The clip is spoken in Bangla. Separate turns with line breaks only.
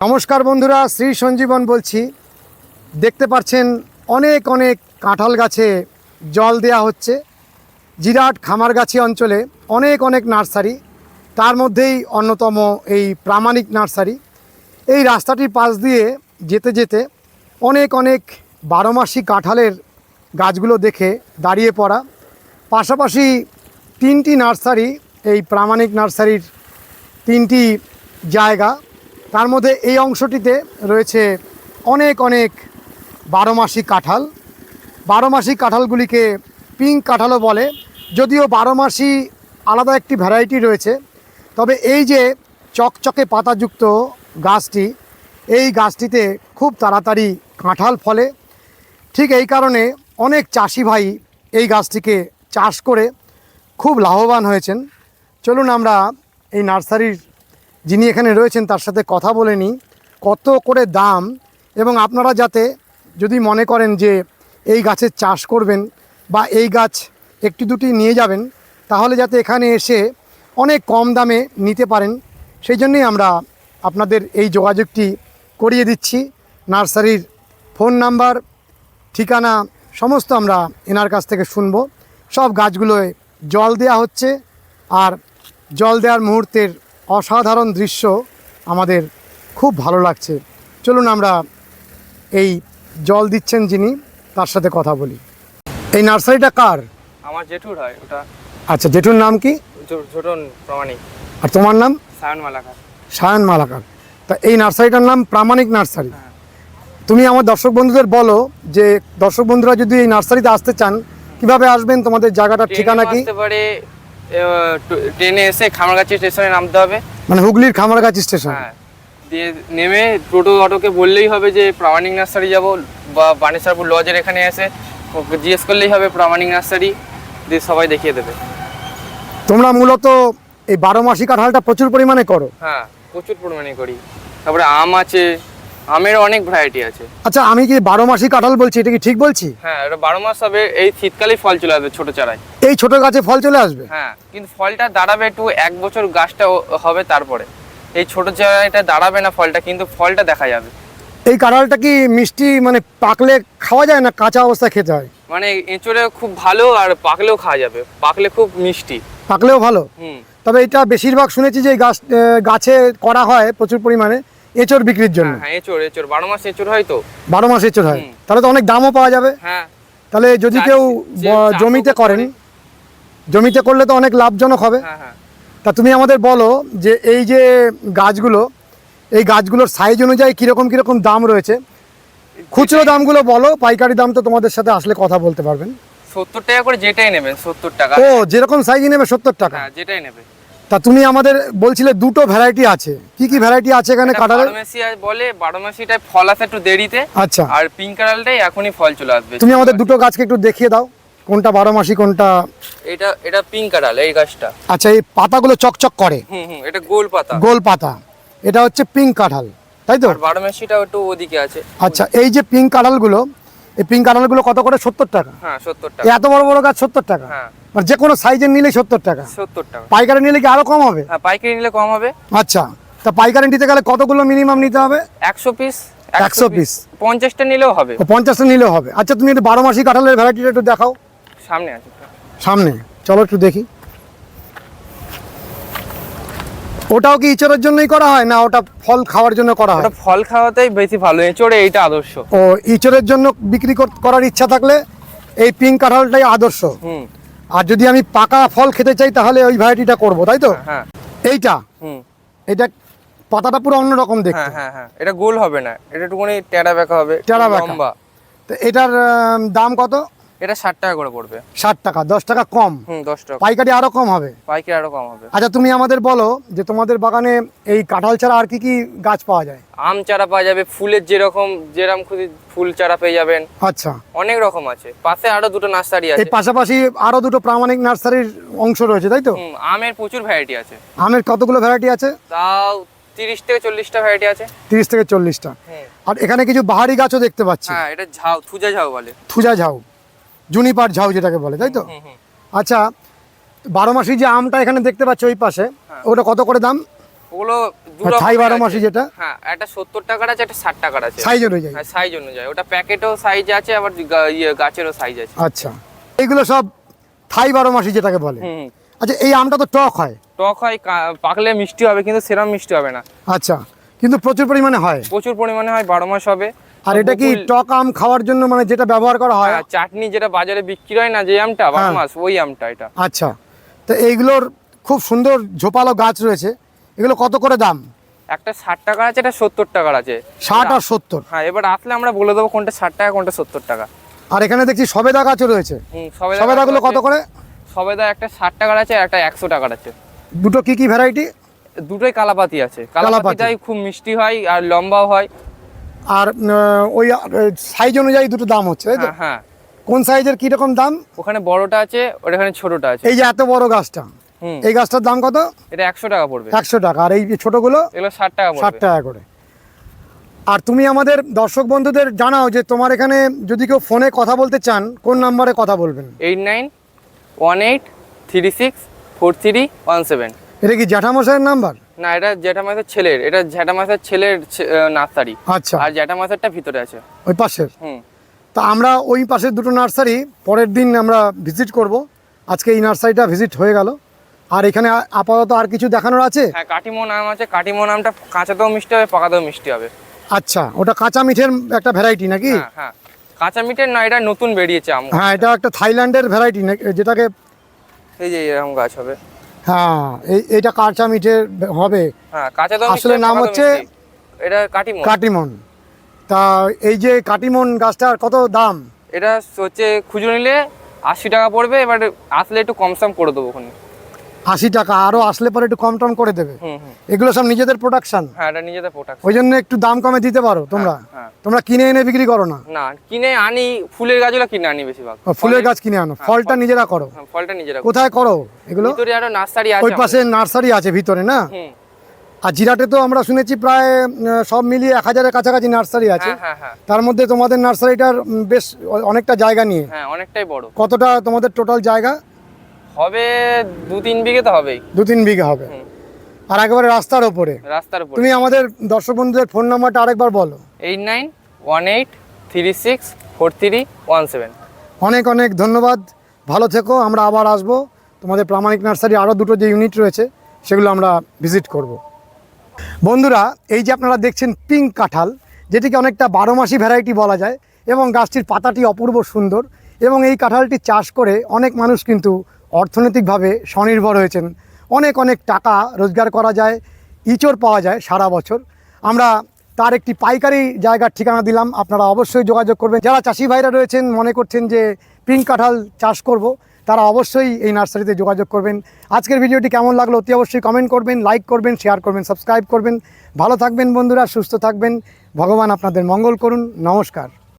নমস্কার বন্ধুরা, শ্রী সঞ্জীবন বলছি। দেখতে পাচ্ছেন অনেক অনেক কাঁঠাল গাছে জল দেয়া হচ্ছে। জিরাট খামারগাছি অঞ্চলে অনেক অনেক নার্সারি, তার মধ্যেই অন্যতম এই প্রামাণিক নার্সারি। এই রাস্তাটির পাশ দিয়ে যেতে যেতে অনেক অনেক বারোমাসি কাঁঠালের গাছগুলো দেখে দাঁড়িয়ে পড়া। পাশাপাশি তিনটি নার্সারি, এই প্রামাণিক নার্সারির তিনটি জায়গা। তার মধ্যে এই অংশটিতে রয়েছে অনেক অনেক বারো মাসি কাঁঠাল। বারো মাসি কাঁঠালগুলিকে পিঙ্ক কাঁঠালও বলে, যদিও বারো মাসি আলাদা একটি ভ্যারাইটি রয়েছে। তবে এই যে চকচকে পাতাযুক্ত গাছটি, এই গাছটিতে খুব তাড়াতাড়ি কাঁঠাল ফলে। ঠিক এই কারণে অনেক চাষি ভাই এই গাছটিকে চাষ করে খুব লাভবান হয়েছেন। চলুন আমরা এই নার্সারির যিনি এখানে রয়েছেন, তার সাথে কথা বলে নিই। কত করে দাম? এবং আপনারা যাতে যদি মনে করেন যে এই গাছের চাষ করবেন বা এই গাছ একটি দুটি নিয়ে যাবেন, তাহলে যাতে এখানে এসে অনেক কম দামে নিতে পারেন। সেই জন্যই আমরা আপনাদের এই যোগাযোগটি করিয়ে দিচ্ছি। নার্সারির ফোন নাম্বার, ঠিকানা, সমস্ত আমরা এনার কাছ থেকে শুনব। সব গাছগুলোয় জল দেয়া হচ্ছে। আর জল দেওয়ার মুহূর্তের অসাধারণ দৃশ্য আমাদের খুব ভালো লাগছে। চলুন আমরা এই জল দিচ্ছেন যিনি তার সাথে কথা বলি। এই নার্সারিটা কার?
আমার জেঠুর হয় ওটা
আচ্ছা জেঠুর নাম কি?
ছোটন প্রমাণিক।
আর তোমার নাম?
সায়ন মালাকার।
সায়ন মালাকার। তা এই নার্সারিটার নাম প্রামাণিক নার্সারি।
হ্যাঁ।
তুমি আমার দর্শক বন্ধুদের বলো যে দর্শক বন্ধুরা যদি এই নার্সারিতে আসতে চান কীভাবে আসবেন? তোমাদের জায়গাটার ঠিকানা কি?
আসতে পারে ট্রেনে এসে খামারগাছি স্টেশনে নামতে হবে।
মানে হুগলির খামারগাছি স্টেশন?
হ্যাঁ দিয়ে নেমে টোটো অটোকে বললেই হবে যে প্রামাণিক নার্সারি যাব বা বানেশ্বরপুর লজের এখানে এসে জিজ্ঞেস করলেই হবে প্রামাণিক নার্সারি দিয়ে সবাই দেখিয়ে দেবে।
তোমরা মূলত এই বারো মাসি কাঁঠালটা প্রচুর পরিমাণে করো?
হ্যাঁ প্রচুর পরিমাণে করি। তারপরে আম আছে আমের অনেক ভ্যারাইটি আছে।
আচ্ছা আমি কি বারো মাসি কাঁঠাল বলছি? এটা কি ঠিক বলছি?
হ্যাঁ এটা বারো মাস হবে এই শীতকালেই ফল চলে আসবে ছোটো চারায়।
এই ছোট গাছে ফল চলে আসবে?
হ্যাঁ কিন্তু ফলটা দাঁড়াবে একটু এক বছর গাছটা হবে তারপরে। এই ছোট জায়গাটা দাঁড়াবে না ফলটা কিন্তু ফলটা দেখা যাবে।
এই কাঁঠালটা কি মিষ্টি মানে পাকলে খাওয়া যায় না কাঁচা অবস্থায় খেতে হয়?
মানে এঁচড়ে খুব ভালো আর পাকলেও খাওয়া যাবে। পাকলে খুব মিষ্টি।
পাকলেও ভালো?
হুম।
তবে এটা বেশিরভাগ শুনেছি যে এই গাছ গাছে করা হয় প্রচুর পরিমাণে। এঁচড় বিক্রির জন্য।
হ্যাঁ হ্যাঁ এঁচড় এঁচড়। বারো মাস এঁচড় হয় তো?
বারো মাস এঁচড় হয়। তাহলে তো অনেক দামও পাওয়া যাবে।
হ্যাঁ।
তাহলে যদি কেউ জমিতে করেন জমিতে করলে তো অনেক লাভজনক হবে।
হ্যাঁ হ্যাঁ।
তা তুমি আমাদের বলো যে এই যে গাছগুলো এই গাছগুলোর সাইজ অনুযায়ী কীরকম কীরকম দাম রয়েছে? খুচরো দামগুলো বলো পাইকারি দাম তো তোমাদের সাথে আসলে কথা বলতে পারবেন।
সত্তর টাকা করে যেটাই নেবেন সত্তর টাকা।
ও যেরকম সাইজ নেবে সত্তর টাকা।
যেটাই নেবে।
তা তুমি আমাদের বলছিলে দুটো ভ্যারাইটি আছে। কি কি ভ্যারাইটি আছে এখানে কাঁঠালের?
মাসি বলে বারো মাসিটায় ফল আসে একটু দেরিতে
আচ্ছা।
আর পিঙ্ক কালারটাই এখনই ফল চলে আসবে।
তুমি আমাদের দুটো গাছকে একটু দেখিয়ে দাও কোনটা বারো মাসি কোনটা
এটা এটা পিঙ্ক কালার এই গাছটা।
আচ্ছা এই পাতাগুলো চকচক করে।
হুম হুম এটা গোল পাতা।
গোল পাতা। এটা হচ্ছে পিঙ্ক কাঁঠাল তাই তো?
আর বারো মাসিটাও একটু ওদিকে আছে।
আচ্ছা এই যে পিঙ্ক কাঁঠালগুলো এই পিঙ্ক কাঁঠালগুলো কত করে? সত্তর টাকা।
হ্যাঁ সত্তর টাকা।
এত বড় বড় গাছ সত্তর টাকা।
হ্যাঁ।
মানে যে কোনো সাইজের নিলে সত্তর টাকা।
সত্তর টাকা।
পাইকারি নিলে কি আরও কম হবে?
হ্যাঁ পাইকারি নিলে কম হবে।
আচ্ছা তা পাইকারি নিতে গেলে কতগুলো মিনিমাম নিতে হবে?
একশো পিস
100 piece।
পঞ্চাশটা নিলেও হবে।
পঞ্চাশটা নিলেও হবে। আচ্ছা তুমি একটু বারো মাসি কাঁঠালের ভ্যারাইটিটা একটু দেখাও।
সামনে আছে।
সামনে। চলো একটু দেখি। ওটাও কি ইচড়ের জন্যই করা হয় না ওটা ফল খাওয়ার জন্য করা হয়?
ওটা ফল খাওয়াতেই বেশি ভালো। এঁচড়ে এইটা আদর্শ।
ও ইচড়ের জন্য বিক্রি কর- করার ইচ্ছা থাকলে এই পিঙ্ক কাঁঠালটাই আদর্শ।
হুম।
আর যদি আমি পাকা ফল খেতে চাই তাহলে ওই ভ্যারাইটিটা করব তাই তো?
হ্যাঁ
এইটা? এটা পাতাটা পুরো অন্যরকম দেখতে।
হ্যাঁ হ্যাঁ হ্যাঁ। এটা গোল হবে না। এটা একটুখানি টেরা বেঁকা হবে
টেরা বেঁকা। তো এটার দাম কত?
এটা ষাট টাকা করে পড়বে।
ষাট টাকা দশ টাকা কম।
হুম দশ টাকা।
পাইকারি আরও কম হবে?
পাইকারি আরও কম হবে।
আচ্ছা তুমি আমাদের বলো যে তোমাদের বাগানে এই কাঁঠাল ছাড়া আর কি কি গাছ পাওয়া যায়?
আম চারা পাওয়া যাবে ফুলের যেরকম যেরকম খুশি ফুল চারা পেয়ে যাবেন।
আচ্ছা।
অনেক রকম আছে। পাশে আরও দুটো নার্সারি
এই
আছে
পাশাপাশি আরও দুটো প্রামাণিক নার্সারির অংশ রয়েছে তাই তো?
হুম আমের প্রচুর ভ্যারাইটি আছে।
আমের কতগুলো ভ্যারাইটি আছে?
তাও তিরিশ থেকে চল্লিশটা ভ্যারাইটি আছে।
তিরিশ থেকে চল্লিশটা। আর এখানে কিছু বাহারি গাছও দেখতে পাচ্ছি।
হ্যাঁ এটা ঝাউ থুজা ঝাউ বলে।
থুজা ঝাউ। জুনিপার ঝাউ যেটাকে বলে তাই তো? আচ্ছা বারো মাসি যে আমটা এখানে দেখতে পাচ্ছ ওই পাশে
হ্যাঁ।
ওটা কত করে দাম?
ওগুলো
থাই বারো। মাসি যেটা।
হ্যাঁ একটা সত্তর টাকার আছে একটা ষাট টাকার আছে।
সাইজ অনুযায়ী।
হ্যাঁ সাইজ অনুযায়ী। ওটা প্যাকেটও সাইজ আছে আবার ইয়ে গাছেরও সাইজ আছে।
আচ্ছা এইগুলো সব থাই বারো মাসি যেটাকে বলে। আচ্ছা এই আমটা তো টক হয়।
টক হয় পাকলে মিষ্টি হবে কিন্তু সেরম মিষ্টি হবে না।
আচ্ছা কিন্তু প্রচুর পরিমাণে হয়।
প্রচুর পরিমাণে হয় বারো মাস হবে।
আর এটা কি টক আম খাওয়ার জন্য মানে যেটা ব্যবহার করা হয়?
চাটনি যেটা বাজারে বিক্রি হয় না যে আমটা
হ্যাঁ।
মাস ওই আমটা এটা।
আচ্ছা। তো এইগুলোর খুব সুন্দর ঝোপালো গাছ রয়েছে। এগুলো কত করে দাম?
একটা ষাট টাকার আছে একটা সত্তর টাকার আছে।
ষাট আর সত্তর?
হ্যাঁ এবার আসলে আমরা বলে দেবো কোনটা ষাট টাকা কোনটা সত্তর টাকা।
আর এখানে দেখছি সবেদা গাছও রয়েছে। সবেদাগুলো কত করে?
সবেদা একটা ষাট টাকার আছে আর একটা একশো টাকার আছে।
দুটো কি কি ভ্যারাইটি
দুটোই কালাপাতি আছে।
কালাপাতি।
কালাপাতিটাই খুব মিষ্টি হয় আর লম্বাও হয়।
আর ওই সাইজ অনুযায়ী দুটো দাম হচ্ছে তাই তো?
হ্যাঁ হ্যাঁ।
কোন সাইজের কি রকম দাম?
ওখানে বড়টা আছে ওর এখানে ছোটটা আছে।
এই যে এত বড় গাছটা এই গাছটার দাম কত?
এটা একশো টাকা পড়বে।
একশো টাকা আর এই ছোটগুলো?
এগুলো ষাট টাকা
ষাট টাকা করে। আর তুমি আমাদের দর্শক বন্ধুদের জানাও যে তোমার এখানে যদি কেউ ফোনে কথা বলতে চান কোন নাম্বারে কথা বলবেন?
Eight nine one eight three six four three one seven
এটা কি জ্যাঠামশাইয়ের নাম্বার
না এটা জ্যাঠা মাসের ছেলের এটা জ্যাঠা মাসের ছেলের নার্সারি।
আচ্ছা।
আর জ্যাঠা মাসেরটা ভিতরে আছে।
ওই পাশের?
হুম।
তা আমরা ওই পাশের দুটো নার্সারি পরের দিন আমরা ভিজিট করব। আজকে এই নার্সারিটা ভিজিট হয়ে গেল। আর এখানে আপাতত আর কিছু দেখানোর আছে?
হ্যাঁ কাটিমো নাম আছে। কাটিমো নামটা কাঁচা কাঁচাতেও মিষ্টি হবে পাকা পাকাতেও মিষ্টি হবে।
আচ্ছা ওটা কাঁচা মিঠের একটা ভ্যারাইটি নাকি?
হ্যাঁ হ্যাঁ। কাঁচা মিঠের না এটা নতুন বেরিয়েছে আম
হ্যাঁ এটা একটা থাইল্যান্ডের ভ্যারাইটি যেটাকে
এই যে এরকম গাছ হবে।
হ্যাঁ এই এটা কাঁচা মিঠের হবে।
হ্যাঁ
আসলে নাম হচ্ছে
এটা কাটিমন।
কাটিমন। তা এই যে কাটিমন গাছটার কত দাম?
এটা হচ্ছে খুচরো নিলে আশি টাকা পড়বে এবার আসলে একটু কম সম করে দেবো ওখানে।
আশি টাকা আরও আসলে পরে একটু কম টম করে দেবে। এগুলো সব নিজেদের প্রোডাকশন
হ্যাঁ
ওই জন্য একটু দাম কমে দিতে পারো তোমরা।
হ্যাঁ
তোমরা কিনে এনে বিক্রি করো না।
না কিনে আনি ফুলের গাছগুলো কিনে আনি বেশিরভাগ।
ফুলের গাছ কিনে আনো। ফলটা নিজেরা করো।
হ্যাঁ, ফলটা নিজেরা
কোথায় করো এগুলো?
ভিতরে আরও নার্সারি আছে
ওই পাশে নার্সারি আছে ভিতরে না? আর জিরাটে তো আমরা শুনেছি প্রায় সব মিলিয়ে এক হাজারের কাছাকাছি নার্সারি আছে।
হ্যাঁ হ্যাঁ হ্যাঁ।
তার মধ্যে তোমাদের নার্সারিটার বেশ অনেকটা জায়গা নিয়ে।
হ্যাঁ অনেকটাই বড়।
কতটা তোমাদের টোটাল জায়গা?
হবে দু তিন বিঘে তো হবেই।
দু তিন বিঘা হবে। আর একেবারে রাস্তার ওপরে।
রাস্তার উপর।
তুমি আমাদের দর্শক বন্ধুদের ফোন নাম্বারটা আরেকবার বলো।
Eight nine one eight three six four three one seven.
অনেক অনেক ধন্যবাদ। ভালো থেকো আমরা আবার আসব। তোমাদের প্রামাণিক নার্সারি আরও দুটো যে ইউনিট রয়েছে সেগুলো আমরা ভিজিট করব। বন্ধুরা এই যে আপনারা দেখছেন পিঙ্ক কাঁঠাল যেটিকে অনেকটা বারো মাসি ভ্যারাইটি বলা যায় এবং গাছটির পাতাটি অপূর্ব সুন্দর এবং এই কাঁঠালটি চাষ করে অনেক মানুষ কিন্তু অর্থনৈতিকভাবে স্বনির্ভর হয়েছেন। অনেক অনেক টাকা রোজগার করা যায়, ইচড় পাওয়া যায় সারা বছর। আমরা তার একটি পাইকারি জায়গার ঠিকানা দিলাম, আপনারা অবশ্যই যোগাযোগ করবেন। যারা চাষি ভাইরা রয়েছেন, মনে করছেন যে পিঙ্ক কাঁঠাল চাষ করব, তারা অবশ্যই এই নার্সারিতে যোগাযোগ করবেন। আজকের ভিডিওটি কেমন লাগল অতি অবশ্যই কমেন্ট করবেন লাইক করবেন শেয়ার করবেন সাবস্ক্রাইব করবেন। ভালো থাকবেন বন্ধুরা, সুস্থ থাকবেন। ভগবান আপনাদের মঙ্গল করুন। নমস্কার।